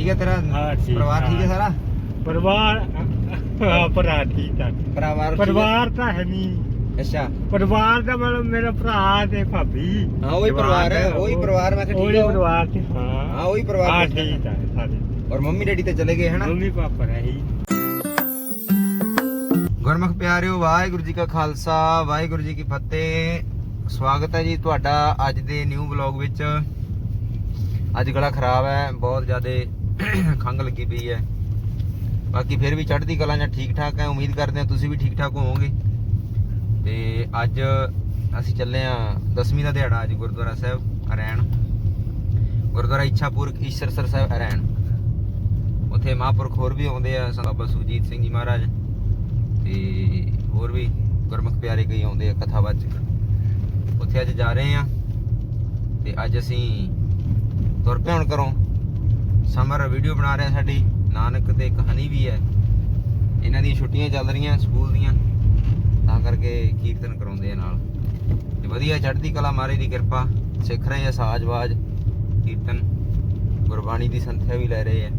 ਠੀਕ ਹੈ ਤੇਰਾ? ਹਾਂ, ਠੀਕ, ਪਰਿਵਾਰ ਠੀਕ ਹੈ ਹਾਂ। ਸਾਰਾ? ਪਰਿਵਾਰ ਹਾਂ, ਭਰਾ ਠੀਕ ਆ ਪਰਿਵਾਰ ਠੀਕ ਹੈ? ਪਰਿਵਾਰ ਤਾਂ ਹੈ ਨਹੀਂ ਅੱਛਾ। ਪਰਿਵਾਰ ਦਾ ਮਤਲਬ ਮੇਰਾ ਭਰਾ ਤੇ ਭਾਬੀ। ਹਾਂ, ਉਹੀ ਪਰਿਵਾਰ ਹੈ, ਉਹੀ ਪਰਿਵਾਰ, ਮੈਂ ਕਿਹਾ ਠੀਕ ਉਹੀ ਉਹ। ਪਰਿਵਾਰ ਤੇ ਹਾਂ। ਹਾਂ, ਉਹੀ ਪਰਿਵਾਰ ਹਾਂ ਪੁੱਛਦਾ ਠੀਕ ਆ ਸਾਰੇ। ਔਰ ਮੰਮੀ ਡੈਡੀ ਤੇ ਚਲੇ ਗਏ ਹਨਾ? ਮੰਮੀ ਪਾਪਾ ਰਹੀ ਗੁਰਮੁਖ ਪਿਆਰਿਓ ਵਾਹਿਗੁਰੂ ਜੀ ਕਾ ਖਾਲਸਾ ਵਾਹਿਗੁਰੂ ਜੀ ਕੀ ਫਤਿਹ। ਸਵਾਗਤ ਹੈ ਜੀ ਤੁਹਾਡਾ ਅੱਜ ਦੇ ਨਿਊ ਵਲੌਗ ਵਿੱਚ। ਅੱਜ ਗਲਾ ਖਰਾਬ ਹੈ ਬਹੁਤ ਜ਼ਿਆਦਾ ਖੰਘ ਲੱਗੀ ਪਈ ਹੈ। ਬਾਕੀ ਫਿਰ ਵੀ ਚੜ੍ਹਦੀ ਕਲਾ ਜਾਂ ਠੀਕ ਠਾਕ ਹੈ। ਉਮੀਦ ਕਰਦੇ ਹਾਂ ਤੁਸੀਂ ਵੀ ਠੀਕ ਠਾਕ ਹੋਵੋਗੇ। ਤੇ ਅੱਜ ਅਸੀਂ ਚੱਲੇ ਆ ਦਸਵੀਂ ਦਾ ਦਿਹਾੜਾ ਅੱਜ ਗੁਰਦੁਆਰਾ ਸਾਹਿਬ ਹਰੈਣ ਗੁਰਦੁਆਰਾ ਇੱਛਾਪੁਰ ਈਸ਼ਰਸਰ ਸਾਹਿਬ ਹਰੈਣ ਉੱਥੇ ਮਹਾਂਪੁਰਖ ਹੋਰ ਵੀ ਆਉਂਦੇ ਆ ਸੰਤ ਬਾਬਾ ਸੁਜੀਤ ਸਿੰਘ ਜੀ ਮਹਾਰਾਜ। ਤੇ ਹੋਰ ਵੀ ਗੁਰਮੁਖ ਪਿਆਰੇ ਕਈ ਆਉਂਦੇ ਆ ਕਥਾਵਾਚਕ। ਉੱਥੇ ਅੱਜ ਜਾ ਰਹੇ ਆ ਤੇ ਅੱਜ ਅਸੀਂ ਤੁਰ ਪਏ ਹੁਣ ਘਰੋਂ ਸਮਰ ਵੀਡੀਓ ਬਣਾ ਰਹੇ ਸਾਡੀ, ਨਾਨਕ ਤੇ ਕਹਾਣੀ ਵੀ ਹੈ। ਇਹਨਾਂ ਦੀਆਂ ਛੁੱਟੀਆਂ ਚੱਲ ਰਹੀਆਂ ਸਕੂਲ ਦੀਆਂ, ਤਾਂ ਕਰਕੇ ਕੀਰਤਨ ਕਰਾਉਂਦੇ ਆ ਨਾਲ। ਤੇ ਵਧੀਆ ਚੜ੍ਹਦੀ ਕਲਾ ਮਹਾਰਾਜ ਦੀ ਕਿਰਪਾ, ਸਿੱਖ ਰਹੇ ਆ ਸਾਜਵਾਜ, ਕੀਰਤਨ, ਗੁਰਬਾਣੀ ਦੀ ਸੰਥਿਆ ਵੀ ਲੈ ਰਹੇ ਆ।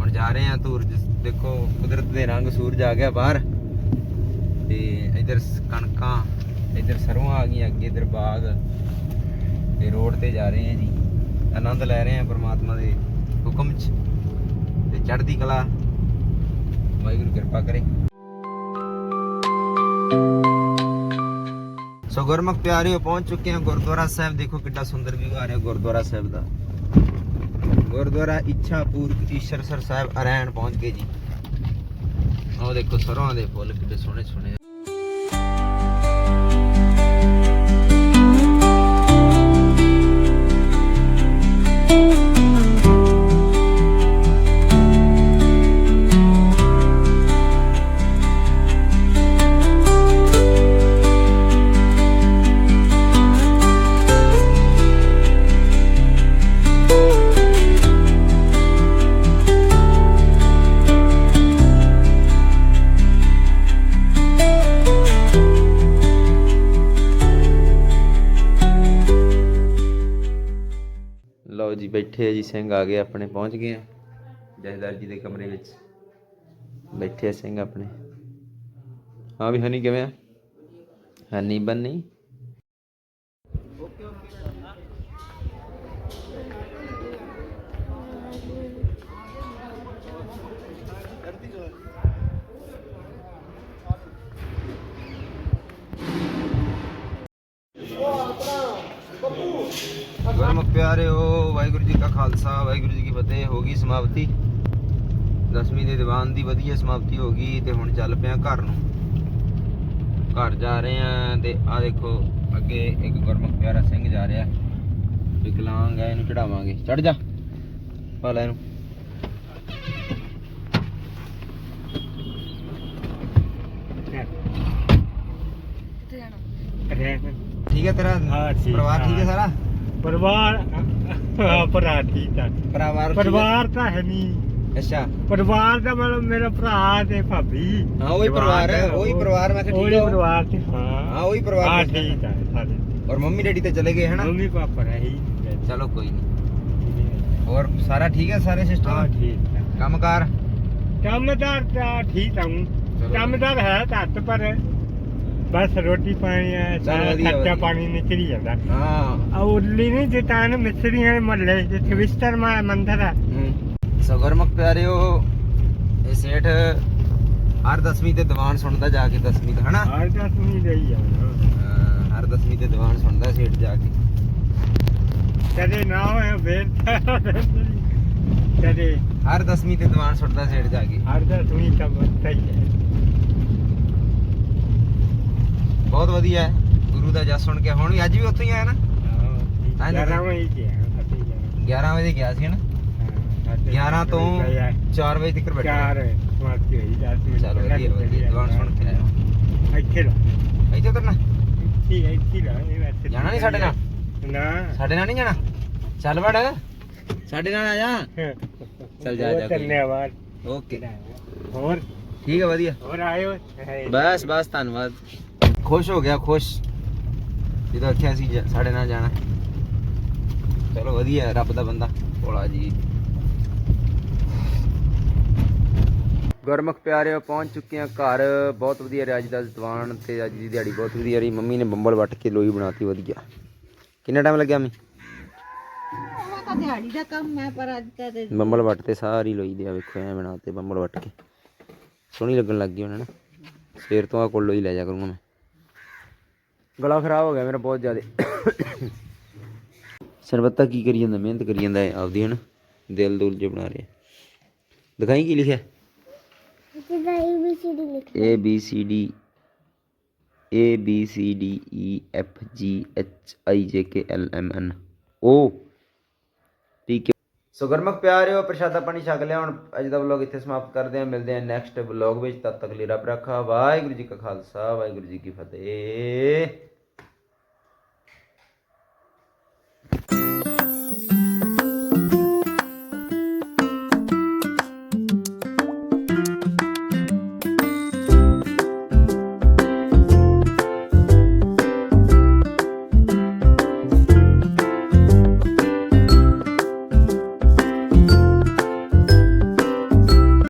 ਹੁਣ ਜਾ ਰਹੇ ਆ ਧੂਰ ਦੇਖੋ ਕੁਦਰਤ ਦੇ ਰੰਗ ਸੂਰਜ ਆ ਗਿਆ ਬਾਹਰ। ਤੇ ਇਧਰ ਕਣਕਾਂ, ਇਧਰ ਸਰੋਂ ਆ ਗਈਆਂ, ਅੱਗੇ ਇਧਰ ਬਾਗ। ਤੇ ਰੋਡ ਤੇ ਜਾ ਰਹੇ ਆ ਜੀ। ਆਨੰਦ ਲੈ ਰਹੇ ਆ ਪਰਮਾਤਮਾ ਦੇ ਹੁਕਮ 'ਚ ਤੇ ਚੜ੍ਹਦੀ ਕਲਾ। ਵਾਹਿਗੁਰੂ ਕਿਰਪਾ ਕਰੇ। ਸੋ ਗੁਰਮੁਖ ਪਿਆਰਿਓ, ਪਹੁੰਚ ਚੁੱਕੇ ਹਾਂ ਗੁਰਦੁਆਰਾ ਸਾਹਿਬ। ਦੇਖੋ ਕਿੱਡਾ ਸੁੰਦਰ ਵਿਊ ਆ ਰਿਹਾ ਗੁਰਦੁਆਰਾ ਸਾਹਿਬ ਦਾ। ਗੁਰਦੁਆਰਾ ਇੱਛਾਪੁਰ ਈਸ਼ਰਸਰ ਸਾਹਿਬ ਅਰੈਣ ਪਹੁੰਚ ਗਏ ਜੀ। ਉਹ ਦੇਖੋ ਸਰੋਂ ਦੇ ਫੁੱਲ ਕਿੱਡੇ ਸੋਹਣੇ ਸੋਹਣੇ ਜੀ ਬੈਠੇ ਆ ਜੀ, ਸਿੰਘ ਆ ਗਏ, ਆਪਣੇ ਪਹੁੰਚ ਗਏ ਆ। ਜਹਦਾਰ ਜੀ ਦੇ ਕਮਰੇ ਵਿੱਚ ਬੈਠੇ ਆ ਸਿੰਘ ਆਪਣੇ। ਹਾਂ ਵੀ ਹਨੀ ਕਿਵੇਂ ਆ? ਹਨੀ ਬੰਨੀ। ਪਿਆਰਿਓ ਵਾਹਿਗੁਰੂ ਜੀ ਕਾ ਖਾਲਸਾ ਵਾਹਿਗੁਰੂ ਜੀ ਕੀ ਫਤਿਹ। ਹੋ ਗਈ ਸਮਾਪਤੀ। ਦਸਵੀਂ ਦੇ ਦੀਵਾਨ ਦੀ ਵਧੀਆ ਸਮਾਪਤੀ ਹੋ ਗਈ ਤੇ ਹੁਣ ਚੱਲ ਪਿਆ ਘਰ ਨੂੰ। ਘਰ ਜਾ ਰਹੇ ਆ ਤੇ ਆ ਦੇਖੋ ਅੱਗੇ ਇੱਕ ਗੁਰਮੁਖ ਪਿਆਰਾ ਸਿੰਘ ਜਾ ਰਿਹਾ। ਵਿਕਲਾਂਗ ਹੈ ਇਹਨੂੰ ਚੜਾਵਾਂਗੇ। ਚੜ ਜਾ ਪਾ ਲੈ ਇਹਨੂੰ ਠੀਕ ਹੈ ਤੇਰਾ ਹਾਂ, ਠੀਕ, ਪਰਿਵਾਰ ਠੀਕ ਹਾਂ। ਸਾਰਾ? ਪਰਿਵਾਰ ਹਾਂ, ਭਰਾ ਠੀਕ ਆ। ਪਰਿਵਾਰ? ਪਰਿਵਾਰ ਤਾਂ ਹੈ ਨਹੀਂ ਅੱਛਾ। ਪਰਿਵਾਰ ਦਾ ਮਤਲਬ ਮੇਰਾ ਭਰਾ ਤੇ ਭਾਬੀ। ਹਾਂ, ਉਹੀ ਪਰਿਵਾਰ ਹੈ, ਉਹੀ ਪਰਿਵਾਰ, ਮੈਂ ਕਿਹਾ ਠੀਕ ਉਹੀ ਆ। ਉਹ। ਪਰਿਵਾਰ ਤੇ ਹਾਂ। ਹਾਂ, ਉਹੀ ਪਰਿਵਾਰ ਹਾਂ ਠੀਕ ਆ। ਸਾਰੇ। ਔਰ ਮੰਮੀ ਡੈਡੀ ਤੇ ਚਲੇ ਗਏ ਹਨਾ? ਮੰਮੀ ਪਾਪਾ ਰਹੀ ਚਲੋ ਕੋਈ ਨਹੀਂ ਹੋਰ ਸਾਰਾ ਠੀਕ ਹੈ ਸਾਰੇ ਹਾਂ ਸਿਸਟਮ ਠੀਕ ਆ। ਕੰਮਕਾਰ? ਕੰਮਦਾਰ ਤਾਂ ਠੀਕ ਆ ਹੂੰ ਚਲੋ। ਕੰਮਦਾਰ ਹੈ ਘੱਟ ਪਰ। ਬਸ ਰੋਟੀ ਪਾਣੀ ਹੈ ਸਾਰਾ ਵਧੀਆ, ਖਰਚਾ ਵਧੀਆ। ਪਾਣੀ ਨਿਕਲ ਹੀ ਜਾਂਦਾ। ਹਾਂ। ਆ ਉਰਲੀ ਨਹੀਂ ਜਿਤਾਨ ਮਿਸਰੀਆਂ ਮਹੱਲੇ ਜਿੱਥੇ ਵਿਸਤਰ ਮਾ ਮੰਦਰ ਹੈ। ਸਗਰਮਕ ਪਿਆਰਿਓ ਇਹ ਸੇਠ ਹਰ ਦਸਵੀਂ ਤੇ ਦੀਵਾਨ ਸੁਣਦਾ ਜਾ ਕੇ ਦਸਵੀਂ ਤੇ ਹਨਾ? ਹਰ ਦਾ ਸੁਣੀ ਰਹੀ ਆ। ਹਾਂ, ਹਰ ਦਸਵੀਂ ਤੇ ਦੀਵਾਨ ਸੁਣਦਾ ਸੇਠ ਜਾ ਕੇ। ਕਦੇ ਨਾ ਹੋਏ ਫੇਰ ਕਦੇ। ਹਰ ਦਸਵੀਂ ਤੇ ਦੀਵਾਨ ਸੁਣਦਾ ਸੇਠ ਜਾ ਕੇ। ਹਰ ਦਾ ਸੁਣੀ ਤਾਂ ਹੀ ਹੈ ਬਹੁਤ ਵਧੀਆ ਹੈ। ਗੁਰੂ ਦਾ ਜਸ ਸੁਣ ਕੇ ਹੁਣ ਵੀ ਅੱਜ ਵੀ ਉੱਥੇ ਹੀ ਆਇਆ ਨਾ? ਹਾਂ ਹਾਂਜੀ। 11 ਵਜੇ ਗਿਆ 11 ਵਜੇ। ਗਿਆ ਸੀ ਹਨਾ 11 ਤੋਂ 4 ਵਜੇ ਤੱਕ ਬੈਠਾ। ਚਾਰ ਸਮਾਪਤੀ ਹੋਈ 10 ਮਿੰਟ ਚਲੋ ਵਧੀਆ ਵਧੀਆ। ਦੀਵਾਨ ਸੁਣ ਕੇ ਆਇਆ ਇੱਥੇ ਲਾ ਇੱਥੇ ਉਤਰਨਾ? ਇੱਥੇ ਇੱਥੇ ਲਾ ਜਾਣਾ ਨੀ ਸਾਡੇ ਨਾਲ? ਨਾ। ਸਾਡੇ ਨਾਲ ਨਹੀਂ ਜਾਣਾ? ਚੱਲ ਵੜ। ਸਾਡੇ ਨਾਲ ਆ ਜਾ। ਚੱਲ ਜਾ, ਜਾ। ਧੰਨਵਾਦ ਓਕੇ। ਹੋਰ? ਠੀਕ ਹੈ ਵਧੀਆ। ਹੋਰ ਆਇਓ। ਬਸ ਬਸ ਧੰਨਵਾਦ। ਖੁਸ਼ ਹੋ ਗਿਆ ਖੁਸ਼। ਜਦੋਂ ਆਖਿਆ ਸੀ ਸਾਡੇ ਨਾਲ ਜਾਣਾ। ਚਲੋ ਵਧੀਆ ਰੱਬ ਦਾ ਬੰਦਾ ਭੋਲਾ ਜੀ। ਗੁਰਮੁਖ ਪਿਆਰਿਓ ਪਹੁੰਚ ਚੁੱਕੇ ਆ ਘਰ। ਬਹੁਤ ਵਧੀਆ ਰਿਹਾ ਅੱਜ ਦਾ ਦੀਵਾਨ ਤੇ ਅੱਜ ਦੀ ਦਿਹਾੜੀ ਬਹੁਤ ਵਧੀਆ ਰਹੀ। ਮੰਮੀ ਨੇ ਬੰਬਲ ਵੱਟ ਕੇ ਲੋਈ ਬਣਾਤੀ ਵਧੀਆ। ਕਿੰਨਾ ਟਾਈਮ ਲੱਗਿਆ ਮੈਂ ਉਹ ਤਾਂ ਦਿਹਾੜੀ ਦਾ ਕੰਮ ਹੈ ਪਰ ਅੱਜ ਤਾਂ ਤੇ ਬੰਬਲ ਵੱਟ ਤੇ ਸਾਰੀ ਲੋਈ ਦੇ ਆ ਵੇਖੋ ਐ ਬਣਾਤੇ ਬੰਬਲ ਵੱਟ ਕੇ। ਸੋਹਣੀ ਲੱਗਣ ਲੱਗ ਗਈ ਹੁਣ ਨਾ। ਸਵੇਰ ਤੋਂ ਆ ਕੋਲ ਲੋਈ ਲੈ ਜਾ ਕਰੂੰਗਾ ਮੈਂ। ਗਲਾ ਖਰਾਬ ਹੋ ਗਿਆ ਮੇਰਾ ਬਹੁਤ ਜ਼ਿਆਦਾ। ਸਰਬੱਤਾ ਕੀ ਕਰੀ ਜਾਂਦਾ? ਮਿਹਨਤ ਕਰੀ ਜਾਂਦਾ ਹੈ ਆਪਦੀ, ਹਨ? ਦਿਲ ਦੁਲ ਜੇ ਬਣਾ ਰਿਹਾ। ਦਿਖਾਈ ਕੀ ਲਿਖਿਆ? A, B, C, D, A, B, C, D E F, G, H, I, J, K, L, M, N O, ਠੀਕ ਹੈ। ਸੋ ਗਰਮਕ ਪਿਆਰਿਓ, ਪ੍ਰਸ਼ਾਦਾ ਪਾਣੀ ਛਕ ਲਿਆ। ਹੁਣ ਅੱਜ ਦਾ ਵਲੌਗ ਇੱਥੇ ਸਮਾਪਤ ਕਰਦੇ ਹਾਂ। ਮਿਲਦੇ ਹਾਂ ਨੈਕਸਟ ਵਲੌਗ ਵਿੱਚ। ਤਦ ਤੱਕ ਲਈ ਰੱਬ ਰੱਖਾ। ਵਾਹਿਗੁਰੂ ਜੀ ਕਾ ਖਾਲਸਾ। ਵਾਹਿਗੁਰੂ ਜੀ ਕੀ ਫਤਿਹ।